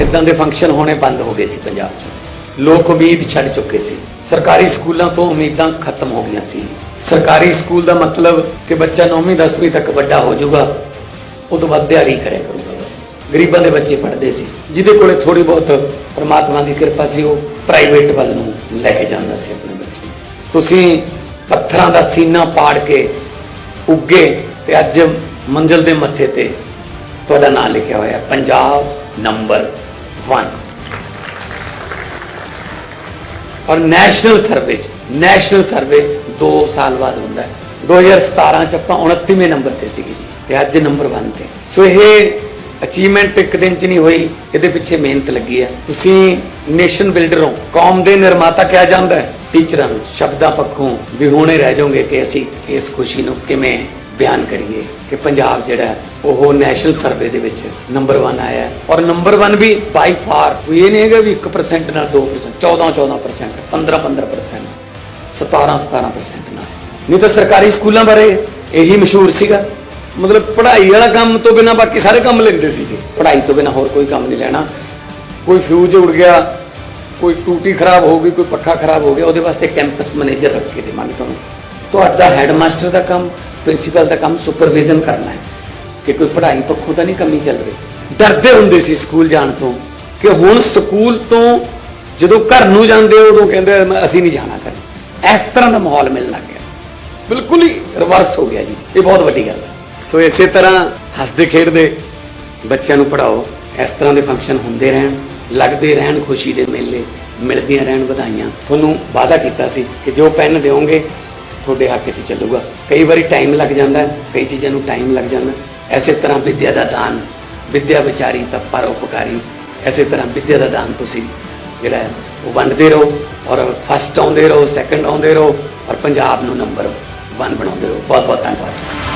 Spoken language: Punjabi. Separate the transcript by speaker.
Speaker 1: ਇਦਾਂ ਦੇ ਫੰਕਸ਼ਨ ਹੋਣੇ ਬੰਦ ਹੋ ਗਏ ਸੀ ਪੰਜਾਬ 'ਚ। ਲੋਕ ਉਮੀਦ ਛੱਡ ਚੁੱਕੇ ਸੀ। ਸਰਕਾਰੀ ਸਕੂਲਾਂ ਤੋਂ ਉਮੀਦਾਂ ਖਤਮ ਹੋ ਗਈਆਂ ਸੀ। ਸਰਕਾਰੀ ਸਕੂਲ ਦਾ ਮਤਲਬ ਕਿ ਬੱਚਾ 9ਵੀਂ 10ਵੀਂ ਤੱਕ ਵੱਡਾ ਹੋ ਜਾਊਗਾ ਉਹ ਤੋਂ ਬਾਅਦ ਦਿਹਾੜੀ ਕਰਿਆ ਗਰੀਬਾਂ ਦੇ ਬੱਚੇ ਪੜ੍ਹਦੇ ਸੀ। ਜਿਹਦੇ ਕੋਲੇ ਥੋੜੀ ਬਹੁਤ ਪਰਮਾਤਮਾ ਦੀ ਕਿਰਪਾ ਸੀ, ਉਹ ਪ੍ਰਾਈਵੇਟ ਵੱਲ ਨੂੰ ਲੈ ਕੇ ਜਾਂਦਾ ਸੀ ਆਪਣੇ ਬੱਚੇ ਤੁਸੀਂ ਪੱਥਰਾਂ ਦਾ ਸੀਨਾ ਪਾੜ ਕੇ ਉੱਗੇ ਤੇ ਅੱਜ ਮੰਜ਼ਲ ਦੇ ਮੱਥੇ ਤੇ ਤੁਹਾਡਾ ਨਾਮ ਲਿਖਿਆ ਹੋਇਆ ਪੰਜਾਬ ਨੰਬਰ 1 ਔਰ ਨੈਸ਼ਨਲ ਸਰਵੇ ਚ, ਨੈਸ਼ਨਲ ਸਰਵੇ 2 ਸਾਲ ਬਾਅਦ ਹੁੰਦਾ ਹੈ। 2017 ਚ ਆਪਾਂ 29ਵੇਂ ਨੰਬਰ ਤੇ ਸੀਗੇ ਜੀ, ਤੇ ਅੱਜ ਨੰਬਰ 1 ਤੇ। ਸੋ ਇਹ ਅਚੀਵਮੈਂਟ ਇੱਕ ਦਿਨ ਚ ਨਹੀਂ ਹੋਈ, ਇਹਦੇ ਪਿੱਛੇ ਮਿਹਨਤ ਲੱਗੀ ਹੈ ਤੁਸੀਂ ਨੇਸ਼ਨ ਬਿਲਡਰ ਹੋ, ਕੌਮ ਦੇ ਨਿਰਮਾਤਾ ਕਿਹਾ ਜਾਂਦਾ ਹੈ। ਟੀਚਰਾਂ ਨੂੰ ਸ਼ਬਦਾਂ ਪੱਖੋਂ ਵਿਹੋਣੇ ਰਹਿ ਜਾਓਗੇ ਕਿ ਅਸੀਂ ਇਸ ਖੁਸ਼ੀ ਨੂੰ ਕਿਵੇਂ ਬਿਆਨ ਕਰੀਏ ਕਿ ਪੰਜਾਬ ਜਿਹੜਾ ਉਹ ਨੈਸ਼ਨਲ ਸਰਵੇ ਦੇ ਵਿੱਚ ਨੰਬਰ 1 ਆਇਆ ਹੈ। ਔਰ ਨੰਬਰ 1 ਵੀ ਬਾਈ ਫਾਰ ਕੋਈ ਇਹ ਨਹੀਂ ਹੈਗਾ ਵੀ 1% ਨਾਲ 2% 14 14% 15 15% 17 17% ਨਾਲ। ਨਹੀਂ ਤਾਂ ਸਰਕਾਰੀ ਸਕੂਲਾਂ ਬਾਰੇ ਇਹੀ ਮਸ਼ਹੂਰ ਸੀਗਾ। ਮਤਲਬ ਪੜ੍ਹਾਈ ਵਾਲਾ ਕੰਮ ਤੋਂ ਬਿਨਾ ਬਾਕੀ ਸਾਰੇ ਕੰਮ ਲੈਂਦੇ ਸੀਗੇ। ਪੜ੍ਹਾਈ ਤੋਂ ਬਿਨਾ ਹੋਰ ਕੋਈ ਕੰਮ ਨਹੀਂ ਲੈਣਾ। ਕੋਈ ਫਿਊਜ਼ ਉੜ ਗਿਆ ਕੋਈ ਟੂਟੀ ਖਰਾਬ ਹੋ ਗਈ ਕੋਈ ਪੱਖਾ ਖਰਾਬ ਹੋ ਗਿਆ ਉਹਦੇ ਵਾਸਤੇ ਕੈਂਪਸ ਮੈਨੇਜਰ ਰੱਖ ਕੇ ਦੇਵਾਂਗੇ ਤੁਹਾਨੂੰ। ਤੁਹਾਡਾ ਹੈਡਮਾਸਟਰ ਦਾ ਕੰਮ ਪ੍ਰਿੰਸੀਪਲ ਦਾ ਕੰਮ ਸੁਪਰਵਿਜ਼ਨ ਕਰਨਾ ਹੈ। ਕਿ ਕੋਈ ਪੜ੍ਹਾਈ ਪੱਖੋਂ ਤਾਂ ਨਹੀਂ ਕਮੀ ਚੱਲ ਰਹੀ। ਡਰਦੇ ਹੁੰਦੇ ਸੀ ਸਕੂਲ ਜਾਣ ਤੋਂ ਕਿ ਹੁਣ ਸਕੂਲ ਤੋਂ ਜਦੋਂ ਘਰ ਨੂੰ ਜਾਂਦੇ ਉਦੋਂ ਕਹਿੰਦੇ ਅਸੀਂ ਨਹੀਂ ਜਾਣਾ ਕਰ ਇਸ ਤਰ੍ਹਾਂ ਦਾ ਮਾਹੌਲ ਮਿਲਣ ਲੱਗ ਗਿਆ। ਬਿਲਕੁਲ ਹੀ ਰਿਵਰਸ ਹੋ ਗਿਆ ਜੀ। ਇਹ ਬਹੁਤ ਵੱਡੀ ਗੱਲ ਹੈ। ਸੋ ਇਸੇ ਤਰ੍ਹਾਂ ਹੱਸਦੇ ਖੇਡਦੇ ਬੱਚਿਆਂ ਨੂੰ ਪੜਾਓ ਇਸ ਤਰ੍ਹਾਂ ਦੇ ਫੰਕਸ਼ਨ ਹੁੰਦੇ ਰਹਿਣ, ਲੱਗਦੇ ਰਹਿਣ, ਖੁਸ਼ੀ ਦੇ ਮੇਲੇ, ਮਿਲਦੀਆਂ ਰਹਿਣ ਵਧਾਈਆਂ। ਤੁਹਾਨੂੰ ਵਾਅਦਾ ਕੀਤਾ ਸੀ ਕਿ ਜੋ ਪੈਨ ਦਿਓਗੇ, ਤੁਹਾਡੇ ਹੱਕ 'ਚ ਚੱਲੂਗਾ। ਕਈ ਵਾਰੀ ਟਾਈਮ ਲੱਗ ਜਾਂਦਾ, ਕਈ ਚੀਜ਼ਾਂ ਨੂੰ ਟਾਈਮ ਲੱਗ ਜਾਂਦਾ। ਹੈ। ਐਸੇ ਤਰ੍ਹਾਂ ਵਿਦਿਆ ਦਾ ਦਾਨ, ਵਿਦਿਆ ਵਿਚਾਰੀ ਤਾਂ ਪਰਉਪਕਾਰੀ ਐਸੇ ਤਰ੍ਹਾਂ ਵਿਦਿਆ ਦਾ ਦਾਨ ਤੁਸੀਂ ਜਿਹੜਾ ਉਹ ਵੰਡਦੇ ਰਹੋ ਔਰ ਫਸਟ ਆਉਂਦੇ ਰਹੋ ਸੈਕੰਡ ਆਉਂਦੇ ਰਹੋ ਔਰ ਪੰਜਾਬ ਨੂੰ ਨੰਬਰ 1 ਬਣਾਉਂਦੇ ਰਹੋ। ਬਹੁਤ ਬਹੁਤ ਧੰਨਵਾਦ।